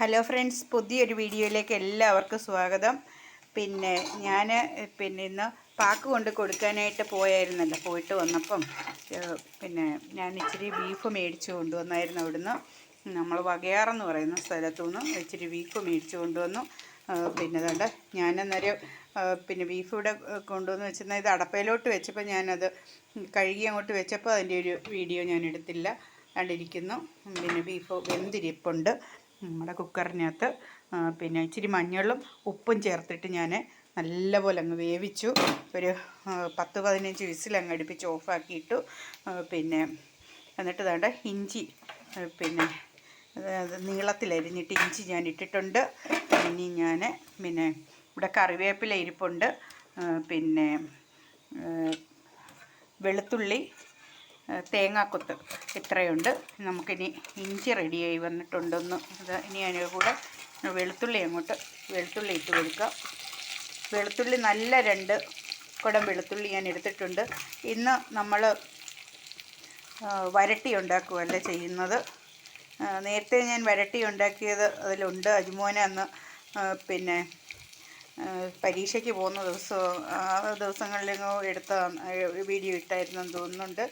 Hello friends പുതിയൊരു വീഡിയോയിലേക്ക് എല്ലാവർക്കും സ്വാഗതം. പിന്നെ ഞാൻ പിന്നെ ഇന്ന് പാക്ക് കൊണ്ട് കൊടുക്കാനായിട്ട് പോയായിരുന്നല്ലോ പോയിട്ട് വന്നപ്പം. പിന്നെ ഞാൻ ഇച്ചിരി ബീഫ് മേടിച്ചു കൊണ്ടുവന്നായിരുന്നു അവിടുന്ന്. നമ്മൾ വകയാറെന്ന് പറയുന്ന സ്ഥലത്തു നിന്ന് ഇച്ചിരി ബീഫ് മേടിച്ചു കൊണ്ടുവന്നു. പിന്നെ അതുകൊണ്ട് ഞാനന്നേരം പിന്നെ ബീഫ് ഇവിടെ കൊണ്ടുവന്ന് വെച്ചിരുന്ന ഇത് അടപ്പയിലോട്ട് വെച്ചപ്പോൾ ഞാനത് കഴുകി അങ്ങോട്ട് വെച്ചപ്പോൾ അതിന്റെ ഒരു വീഡിയോ ഞാൻ എടുത്തില്ല. കണ്ടിരിക്കുന്നു. പിന്നെ ബീഫ് വെന്തിരിപ്പുണ്ട്. നമ്മുടെ കുക്കറിനകത്ത് പിന്നെ ഇച്ചിരി മഞ്ഞളും ഉപ്പും ചേർത്തിട്ട് ഞാൻ നല്ലപോലെ അങ്ങ് വേവിച്ചു. ഒരു പത്ത് പതിനഞ്ച് വിസിൽ അങ്ങ് അടുപ്പിച്ച് ഓഫാക്കിയിട്ടു പിന്നെ എന്നിട്ട് വേണ്ട ഇഞ്ചി പിന്നെ നീളത്തിലരിഞ്ഞിട്ട് ഇഞ്ചി ഞാൻ ഇട്ടിട്ടുണ്ട്. ഇനി ഞാൻ പിന്നെ ഇവിടെ കറിവേപ്പില ഇരിപ്പുണ്ട്. പിന്നെ വെളുത്തുള്ളി തേങ്ങാക്കൊത്ത് ഇത്രയുണ്ട്. നമുക്കിനി ഇഞ്ചി റെഡിയായി വന്നിട്ടുണ്ടെന്ന് അത് ഇനി അതിന്റെ കൂടെ വെളുത്തുള്ളി അങ്ങോട്ട് വെളുത്തുള്ളി ഇട്ട് കൊടുക്കുക. വെളുത്തുള്ളി നല്ല രണ്ട് കുടം വെളുത്തുള്ളി ഞാൻ എടുത്തിട്ടുണ്ട്. ഇന്ന് നമ്മൾ വരട്ടി ഉണ്ടാക്കുകയല്ല ചെയ്യുന്നത്. നേരത്തെ ഞാൻ വരട്ടി ഉണ്ടാക്കിയത് അതിലുണ്ട് അജുമോനെ അന്ന് പിന്നെ പരീക്ഷയ്ക്ക് പോകുന്ന ദിവസം ആ ദിവസങ്ങളിലെങ്ങോ എടുത്ത വീഡിയോ ഇട്ടായിരുന്നു തോന്നുന്നുണ്ട്.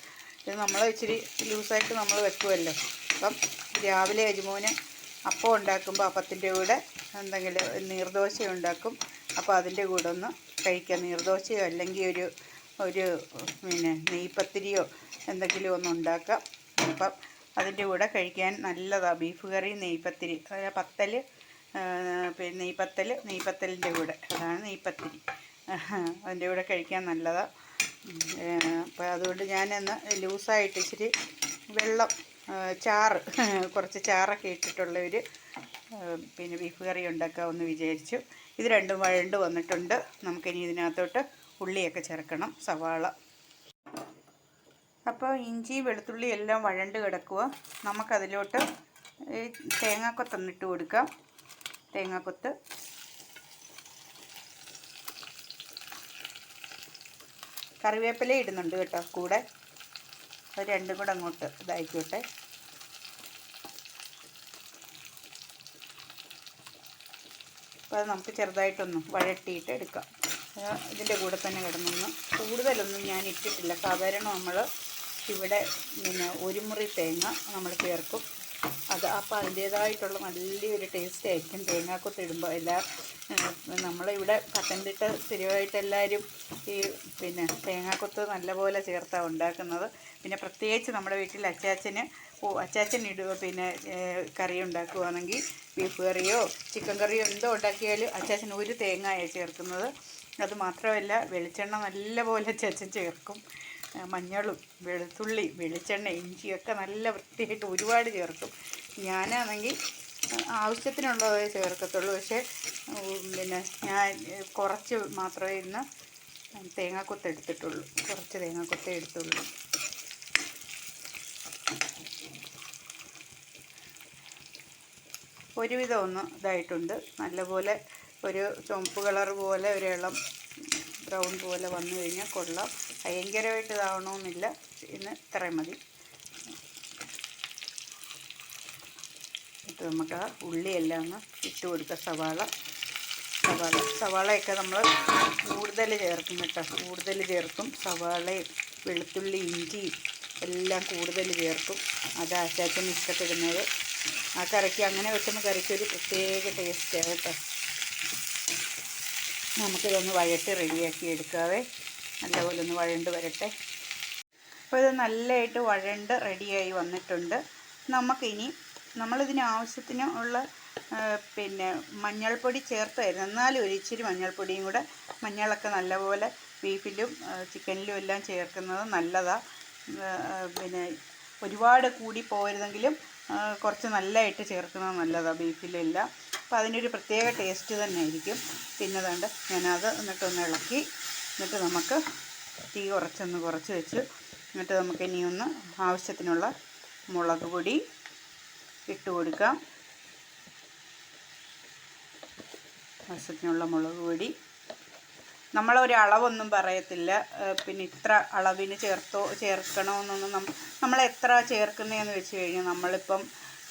ഇത് നമ്മൾ ഇച്ചിരി ലൂസായിട്ട് നമ്മൾ വെക്കുമല്ലോ അപ്പം രാവിലെ അജ്മോന് അപ്പം ഉണ്ടാക്കുമ്പോൾ അപ്പത്തിന്റെ കൂടെ എന്തെങ്കിലും നീർദോശ ഉണ്ടാക്കും. അപ്പോൾ അതിന്റെ കൂടെ ഒന്ന് കഴിക്കാം. നീർദോശയോ അല്ലെങ്കിൽ ഒരു ഒരു പിന്നെ നെയ്പത്തിരിയോ എന്തെങ്കിലും ഒന്ന് ഉണ്ടാക്കാം. അപ്പം അതിന്റെ കൂടെ കഴിക്കാൻ നല്ലതാണ് ബീഫ് കറി നെയ്പത്തിരി പത്തൽ പിന്നെ നെയ്പത്തൽ നെയ്പത്തലിന്റെ കൂടെ. അതാണ് നെയ്പത്തിരി. അതിന്റെ കൂടെ കഴിക്കാൻ നല്ലതാണ് അപ്പോൾ അതുകൊണ്ട് ഞാനിന്ന് ലൂസായിട്ട് ഇച്ചിരി വെള്ളം ചാറ് കുറച്ച് ചാറൊക്കെ ഇട്ടിട്ടുള്ള ഒരു പിന്നെ ബീഫ് കറി ഉണ്ടാക്കാമെന്ന് വിചാരിച്ചു. ഇത് രണ്ടും വഴണ്ട് വന്നിട്ടുണ്ട്. നമുക്കിനി ഇതിനകത്തോട്ട് ഉള്ളിയൊക്കെ ചേർക്കണം സവാള. അപ്പോൾ ഇഞ്ചി വെളുത്തുള്ളി എല്ലാം വഴണ്ട് കിടക്കുക നമുക്കതിലോട്ട് തേങ്ങാക്കൊത്തൊന്നിട്ട് കൊടുക്കാം. തേങ്ങാക്കൊത്ത്. കറിവേപ്പില ഇടുന്നുണ്ട് കേട്ടോ കൂടെ. അത് രണ്ടും കൂടെ അങ്ങോട്ട് ഇതായിക്കോട്ടെ. അപ്പോൾ അത് നമുക്ക് ചെറുതായിട്ടൊന്ന് വഴട്ടിയിട്ട് എടുക്കാം. ഇതിന്റെ കൂടെ തന്നെ കിടന്നൊന്ന് കൂടുതലൊന്നും ഞാൻ ഇട്ടിട്ടില്ല. സാധാരണ നമ്മൾ ഇവിടെ പിന്നെ ഒരു മുറി തേങ്ങ നമ്മൾ ചേർക്കും. അത് അപ്പോൾ അതിന്റേതായിട്ടുള്ള നല്ലൊരു ടേസ്റ്റ് ആയിരിക്കും. തേങ്ങാക്കൊത്ത് ഇടുമ്പോൾ എല്ലാ നമ്മളിവിടെ പത്തനംതിട്ട സ്ഥിരമായിട്ട് എല്ലാവരും ഈ പിന്നെ തേങ്ങാക്കൊത്ത് നല്ലപോലെ ചേർത്താണ് ഉണ്ടാക്കുന്നത്. പിന്നെ പ്രത്യേകിച്ച് നമ്മുടെ വീട്ടിൽ അച്ചാച്ചന് ഓ അച്ചാച്ചൻ ഇടുക പിന്നെ കറി ഉണ്ടാക്കുകയാണെങ്കിൽ ബീഫ് കറിയോ ചിക്കൻ കറിയോ എന്തോ ഉണ്ടാക്കിയാലും അച്ചാച്ചൻ ഒരു തേങ്ങയാണ് ചേർക്കുന്നത്. അത് മാത്രമല്ല വെളിച്ചെണ്ണ നല്ലപോലെ അച്ചാച്ചൻ ചേർക്കും. മഞ്ഞളും വെളുത്തുള്ളി വെളിച്ചെണ്ണ ഇഞ്ചിയൊക്കെ നല്ല വൃത്തിയായിട്ട് ഒരുപാട് ചേർക്കും. ഞാനാണെങ്കിൽ ആവശ്യത്തിനുള്ളതേ ചേർക്കത്തുള്ളൂ. പക്ഷേ പിന്നെ ഞാൻ കുറച്ച് മാത്രമേ ഇന്ന് തേങ്ങാക്കൊത്ത് എടുത്തിട്ടുള്ളൂ. കുറച്ച് തേങ്ങാക്കൊത്തേ എടുത്തുള്ളൂ. ഒരുവിധം ഒന്ന് ഇതായിട്ടുണ്ട്. നല്ലപോലെ ഒരു ചുവപ്പ് കളർ പോലെ ഒരു ഇളം ബ്രൗൺ പോലെ വന്നു കഴിഞ്ഞാൽ കൊള്ളാം. ഭയങ്കരമായിട്ട് ഇതാവണമെന്നില്ല. ഇന്ന് ഇത്രയും മതി. എന്നിട്ട് നമുക്ക് ആ ഉള്ളിയെല്ലാം ഒന്ന് ഇട്ട് കൊടുക്കുക. സവാള സവാള സവാളയൊക്കെ നമ്മൾ കൂടുതൽ ചേർക്കും കേട്ടോ. കൂടുതൽ ചേർക്കും. സവാളയും വെളുത്തുള്ളി ഇഞ്ചി എല്ലാം കൂടുതൽ ചേർക്കും. അത് ആശാച്ചന് ഇഷ്ടപ്പെടുന്നത് ആ കറിക്ക് അങ്ങനെ വെക്കുന്ന കറിക്ക് ഒരു പ്രത്യേക ടേസ്റ്റാണ് കേട്ടോ. നമുക്കിതൊന്ന് വഴട്ടി റെഡിയാക്കി എടുക്കാവേ. നല്ലപോലെ ഒന്ന് വഴണ്ട് വരട്ടെ. അപ്പോൾ ഇത് നല്ലതായിട്ട് വഴണ്ട് റെഡിയായി വന്നിട്ടുണ്ട്. നമുക്കിനി നമ്മളിതിന് ആവശ്യത്തിന് ഉള്ള പിന്നെ മഞ്ഞൾപ്പൊടി ചേർത്തായിരുന്നു. എന്നാലും ഒരു ഇച്ചിരി മഞ്ഞൾപ്പൊടിയും കൂടെ മഞ്ഞളൊക്കെ നല്ലപോലെ ബീഫിലും ചിക്കനിലും എല്ലാം ചേർക്കുന്നത് നല്ലതാണ് പിന്നെ ഒരുപാട് കൂടി പോരുതെങ്കിലും കുറച്ച് നല്ലതായിട്ട് ചേർക്കുന്നത് നല്ലതാണ് ബീഫിലെല്ലാം. അപ്പോൾ അതിനൊരു പ്രത്യേക ടേസ്റ്റ് തന്നെ ആയിരിക്കും പിന്നെ അതുകൊണ്ട് ഞാനത് എന്നിട്ടൊന്ന് ഇളക്കി എന്നിട്ട് നമുക്ക് തീ കുറച്ചൊന്ന് കുറച്ച് വെച്ച് എന്നിട്ട് നമുക്ക് ഇനി ഒന്ന് ആവശ്യത്തിനുള്ള മുളക് പൊടി ഇട്ട് കൊടുക്കാം. ആവശ്യത്തിനുള്ള മുളക് പൊടി. നമ്മളൊരു അളവൊന്നും പറയത്തില്ല. പിന്നെ ഇത്ര അളവിന് ചേർത്തോ ചേർക്കണമെന്നൊന്നും നമ്മൾ എത്ര ചേർക്കുന്നതെന്ന് വെച്ച് കഴിഞ്ഞാൽ നമ്മളിപ്പം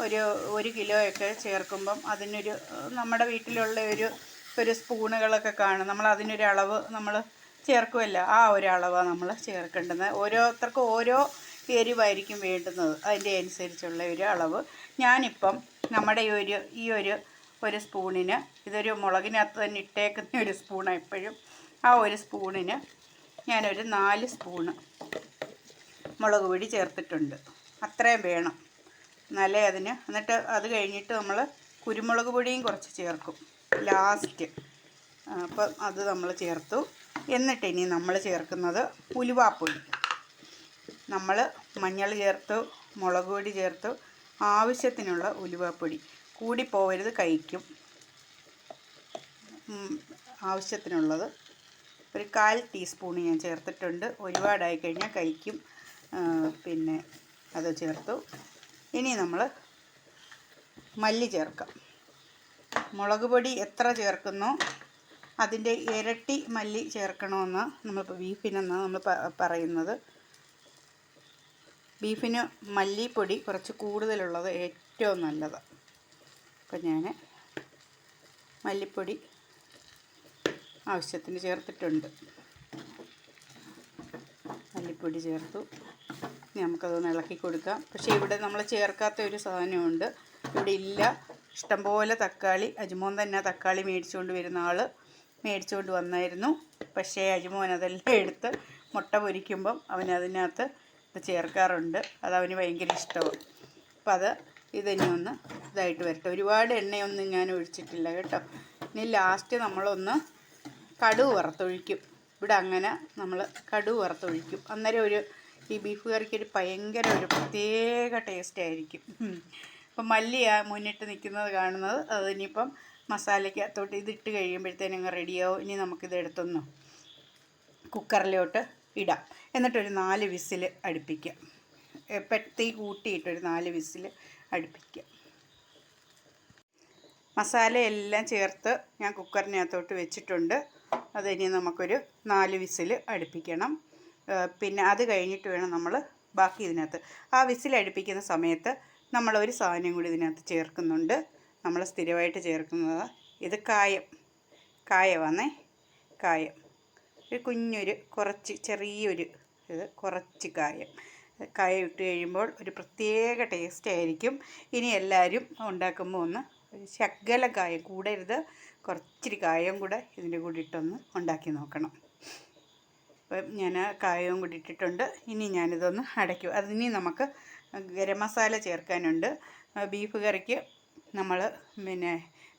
ഒരു ഒരു കിലോയൊക്കെ ചേർക്കുമ്പം അതിനൊരു നമ്മുടെ വീട്ടിലുള്ള ഒരു ഒരു സ്പൂണുകളൊക്കെ കാണും. നമ്മൾ അതിനൊരു അളവ് നമ്മൾ ചേർക്കുമല്ലോ ആ ഒരു നമ്മൾ ചേർക്കേണ്ടത് ഓരോരുത്തർക്കും ഓരോ എരിവായിരിക്കും വേണ്ടുന്നത്. അതിന്റെ അനുസരിച്ചുള്ള ഒരു അളവ്. ഞാനിപ്പം നമ്മുടെ ഈ ഒരു ഈ ഒരു ഒരു സ്പൂണിന് ഇതൊരു മുളകിനകത്ത് തന്നെ ഇട്ടേക്കുന്ന ഒരു സ്പൂണാണ് എപ്പോഴും ആ ഒരു സ്പൂണിന് ഞാനൊരു നാല് സ്പൂണ് മുളക് പൊടി ചേർത്തിട്ടുണ്ട്. അത്രയും വേണം. എന്നാലേ അതിന് എന്നിട്ട് അത് കഴിഞ്ഞിട്ട് നമ്മൾ കുരുമുളക് പൊടിയും കുറച്ച് ചേർക്കും. ലാസ്റ്റ്. അപ്പം അത് നമ്മൾ ചേർത്തു. എന്നിട്ട് ഇനി നമ്മൾ ചേർക്കുന്നത് ഉലുവാപ്പൊടി. നമ്മൾ മഞ്ഞൾ ചേർത്തു മുളക് പൊടി ചേർത്തു ആവശ്യത്തിനുള്ള ഉലുവാപ്പൊടി. കൂടിപ്പോവരുത് കഴിക്കും. ആവശ്യത്തിനുള്ളത്. ഒരു കാൽ ടീസ്പൂൺ ഞാൻ ചേർത്തിട്ടുണ്ട്. ഒരുപാടായി കഴിഞ്ഞാൽ കഴിക്കും. പിന്നെ അത് ചേർത്തു. ഇനി നമ്മൾ മല്ലി ചേർക്കാം. മുളക് പൊടി എത്ര ചേർക്കുന്നോ? അതിന്റെ ഇരട്ടി മല്ലി ചേർക്കണമെന്ന് നമ്മളിപ്പോൾ ബീഫിനെന്നാണ് നമ്മൾ പറയുന്നത്. ബീഫിന് മല്ലിപ്പൊടി കുറച്ച് കൂടുതലുള്ളത് ഏറ്റവും നല്ലത്. അപ്പം ഞാൻ മല്ലിപ്പൊടി ആവശ്യത്തിന് ചേർത്തിട്ടുണ്ട്. മല്ലിപ്പൊടി ചേർത്തു. നമുക്കതൊന്ന് ഇളക്കി കൊടുക്കാം. പക്ഷേ ഇവിടെ നമ്മൾ ചേർക്കാത്ത ഒരു സാധനമുണ്ട്. ഇവിടെ ഇല്ല. ഇഷ്ടംപോലെ തക്കാളി. അജ്മോൻ തന്നെ തക്കാളി മേടിച്ചുകൊണ്ട് വരുന്ന ആൾ മേടിച്ചുകൊണ്ട് വന്നായിരുന്നു. പക്ഷേ അജ്മോൻ അതെല്ലാം എടുത്ത് മുട്ട പൊരിക്കുമ്പം അവൻ ഇത് ചേർക്കാറുണ്ട്. അത് അവന് ഭയങ്കര ഇഷ്ടമാണ് അപ്പം അത് ഇതിനി ഒന്ന് ഇതായിട്ട് വരട്ടെ. ഒരുപാട് എണ്ണയൊന്നും ഞാൻ ഒഴിച്ചിട്ടില്ല കേട്ടോ. ഇനി ലാസ്റ്റ് നമ്മളൊന്ന് കടുവ് വറുത്തൊഴിക്കും. ഇവിടെ അങ്ങനെ നമ്മൾ കടുവ് വറുത്തൊഴിക്കും. അന്നേരം ഒരു ഈ ബീഫ് കറിക്ക് ഒരു ഭയങ്കര ഒരു പ്രത്യേക ടേസ്റ്റ് ആയിരിക്കും. ഇപ്പം മല്ലിയാ മുന്നിട്ട് നിൽക്കുന്നത് കാണുന്നത്. അത് ഇനിയിപ്പം മസാലയ്ക്കകത്തോട്ട് ഇതിട്ട് കഴിയുമ്പോഴത്തേനും റെഡിയാവും ഇനി നമുക്കിത് എടുത്തൊന്ന് കുക്കറിലോട്ട് ഇടാം. എന്നിട്ടൊരു നാല് വിസിൽ അടുപ്പിക്കുക. പെട്ടി കൂട്ടിയിട്ടൊരു നാല് വിസിൽ അടുപ്പിക്കുക. മസാലയെല്ലാം ചേർത്ത് ഞാൻ കുക്കറിനകത്തോട്ട് വെച്ചിട്ടുണ്ട്. അതിനി നമുക്കൊരു നാല് വിസിൽ അടുപ്പിക്കണം. പിന്നെ അത് കഴിഞ്ഞിട്ട് വേണം നമ്മൾ ബാക്കി ഇതിനകത്ത്. ആ വിസിൽ അടുപ്പിക്കുന്ന സമയത്ത് നമ്മൾ ഒരു സാധനം കൂടി ഇതിനകത്ത് ചേർക്കുന്നുണ്ട്. നമ്മൾ സ്ഥിരമായിട്ട് ചേർക്കുന്നത് ഇത് കായം. കായമാണേ കായം. ഒരു കുഞ്ഞൊരു കുറച്ച് ചെറിയൊരു ഇത് കുറച്ച് കായം. കായ ഇട്ട് കഴിയുമ്പോൾ ഒരു പ്രത്യേക ടേസ്റ്റ് ആയിരിക്കും. ഇനി എല്ലാവരും ഉണ്ടാക്കുമ്പോൾ ഒന്ന് ശകല കായം കൂടരുത്. കുറച്ചിരി കായം കൂടെ ഇതിന്റെ കൂടെ ഇട്ടൊന്ന് ഉണ്ടാക്കി നോക്കണം. അപ്പം ഞാൻ കായവും കൂടി ഇട്ടിട്ടുണ്ട്. ഇനി ഞാനിതൊന്ന് അടയ്ക്കും. അതിനി നമുക്ക് ഗരം മസാല ചേർക്കാനുണ്ട്. ബീഫ് കറിക്ക് നമ്മൾ പിന്നെ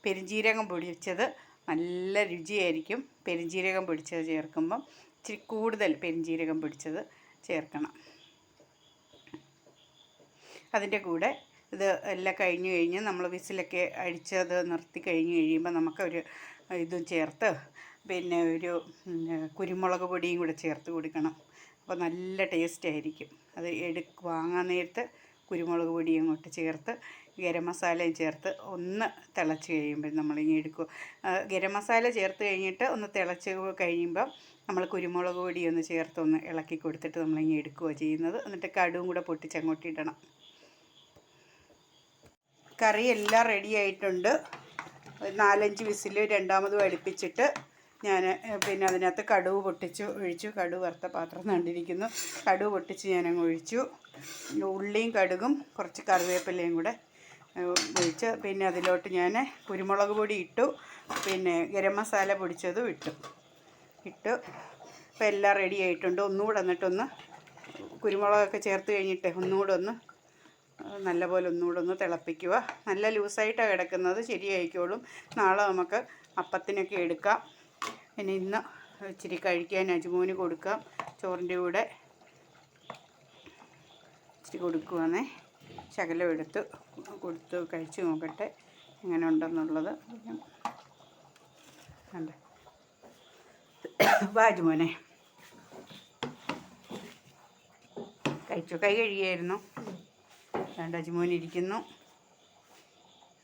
പെരിഞ്ജീരകം പൊടിച്ചത് നല്ല രുചിയായിരിക്കും പെരിഞ്ജീരകം പിടിച്ചത് ചേർക്കുമ്പം. ഇച്ചിരി കൂടുതൽ പെരിഞ്ജീരകം പിടിച്ചത് ചേർക്കണം. അതിന്റെ കൂടെ ഇത് എല്ലാം കഴിഞ്ഞ് കഴിഞ്ഞ് നമ്മൾ വിസിലൊക്കെ അടിച്ചത് നിർത്തി കഴിഞ്ഞ് കഴിയുമ്പോൾ നമുക്കൊരു ഇതും ചേർത്ത് പിന്നെ ഒരു കുരുമുളക് പൊടിയും കൂടെ ചേർത്ത് കൊടുക്കണം. അപ്പോൾ നല്ല ടേസ്റ്റ് ആയിരിക്കും. അത് എടു വാങ്ങാൻ നേരത്ത് കുരുമുളക് പൊടി അങ്ങോട്ട് ചേർത്ത് ഗരം മസാലയും ചേർത്ത് ഒന്ന് തിളച്ച് കഴിയുമ്പോൾ നമ്മളിങ്ങനെ എടുക്കുക ഗരം മസാല ചേർത്ത് കഴിഞ്ഞിട്ട് ഒന്ന് തിളച്ച് കഴിയുമ്പോൾ നമ്മൾ കുരുമുളക് പൊടി ഒന്ന് ചേർത്ത് ഒന്ന് ഇളക്കി കൊടുത്തിട്ട് നമ്മളിങ്ങനെ എടുക്കുകയോ ചെയ്യുന്നത്. എന്നിട്ട് കടുവും കൂടെ പൊട്ടിച്ച് അങ്ങോട്ട് ഇടണം. കറി എല്ലാം റെഡി ആയിട്ടുണ്ട്. നാലഞ്ച് വിസിൽ രണ്ടാമതും അടുപ്പിച്ചിട്ട് ഞാൻ പിന്നെ അതിനകത്ത് കടുവ് പൊട്ടിച്ച് ഒഴിച്ചു. കടുവ് വറുത്ത പാത്രം കണ്ടിരിക്കുന്നു. കടുവ് പൊട്ടിച്ച് ഞാനങ്ങ് ഒഴിച്ചു. ഉള്ളിയും കടുകും കുറച്ച് കറിവേപ്പിലയും കൂടെ ഒഴിച്ച് പിന്നെ അതിലോട്ട് ഞാൻ കുരുമുളക് പൊടി ഇട്ടു. പിന്നെ ഗരം മസാല പൊടിച്ചതും ഇട്ടു. ഇട്ടു ഇപ്പം എല്ലാം റെഡി ആയിട്ടുണ്ട്. ഒന്നുകൂടെ എന്നിട്ടൊന്ന് കുരുമുളകൊക്കെ ചേർത്ത് കഴിഞ്ഞിട്ട് ഒന്നുകൂടെ ഒന്ന് നല്ല നല്ലപോലെ ഒന്നുകൂടെ ഒന്ന് തിളപ്പിക്കുക. നല്ല ലൂസായിട്ടാണ് കിടക്കുന്നത്. ശരിയായിക്കോളും. നാളെ നമുക്ക് അപ്പത്തിനൊക്കെ എടുക്കാം. പിന്നെ ഇന്ന് ഇച്ചിരി കഴിക്കാൻ അജുമോന് കൊടുക്കാം. ചോറിന്റെ കൂടെ ഇച്ചിരി കൊടുക്കുവാന്നേ. ശകലം എടുത്ത്. കൊടുത്ത് കഴിച്ച് നോക്കട്ടെ എങ്ങനെ ഉണ്ടെന്നുള്ളത് കണ്ടേ വാജുമോനെ കഴിച്ചു? കൈ കഴുകിയായിരുന്നു. രണ്ട് അജിമോൻ ഇരിക്കുന്നു.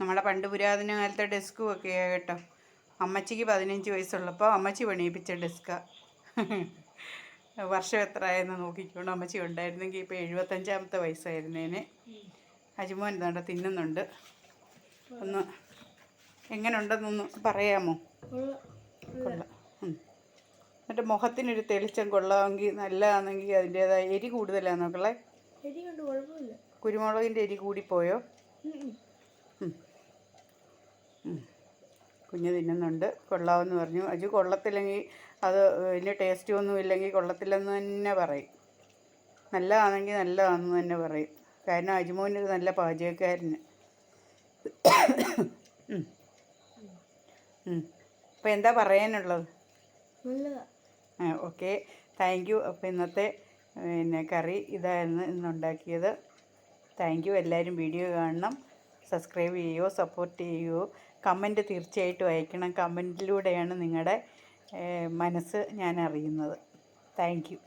നമ്മളെ പണ്ട് പുരാതന കാലത്തെ ഡെസ്കും ഒക്കെ കേട്ടോ. അമ്മച്ചിക്ക് പതിനഞ്ച് വയസ്സുള്ളപ്പോൾ അമ്മച്ചി പണിയിപ്പിച്ച ഡെസ്കാണ് വർഷം എത്ര ആയെന്ന് നോക്കിക്കൊണ്ട് അമ്മച്ചി ഉണ്ടായിരുന്നെങ്കിൽ ഇപ്പോൾ എഴുപത്തഞ്ചാമത്തെ വയസ്സായിരുന്നേനെ. അജിമോൻ എന്താണ്ട് തിന്നുന്നുണ്ട്. ഒന്ന് എങ്ങനെയുണ്ടെന്നൊന്ന് പറയാമോ? കൊള്ളാം. എന്നിട്ട് മുഖത്തിനൊരു തെളിച്ചം കൊള്ളാമെങ്കിൽ നല്ലതാണെങ്കിൽ അതിന്റേതായ എരി കൂടുതലാണ് നോക്കളെ? കുരുമുളകിന്റെ എരി കൂടിപ്പോയോ. കുഞ്ഞ് തിന്നുന്നുണ്ട്. കൊള്ളാമെന്ന് പറഞ്ഞു. അജു കൊള്ളത്തില്ലെങ്കിൽ അത് വലിയ ടേസ്റ്റ് ഒന്നും ഇല്ലെങ്കിൽ കൊള്ളത്തില്ലെന്ന് തന്നെ പറയും. നല്ലതാണെങ്കിൽ നല്ലതാണെന്ന് തന്നെ പറയും. കാരണം അജുമോനൊരു നല്ല പാചകക്കാരന്. അപ്പോൾ എന്താ പറയാനുള്ളത്? ആ ഓക്കെ. Thank you. അപ്പോൾ ഇന്നത്തെ പിന്നെ കറി ഇതായിരുന്നു ഇന്നുണ്ടാക്കിയത്. Thank you. എല്ലാവരും വീഡിയോ കാണണം. സബ്സ്ക്രൈബ് ചെയ്യുമോ സപ്പോർട്ട് ചെയ്യുമോ കമന്റ് തീർച്ചയായിട്ടും അയക്കണം. കമന്റിലൂടെയാണ് നിങ്ങളുടെ മനസ്സ് ഞാൻ അറിയുന്നത് താങ്ക് യു.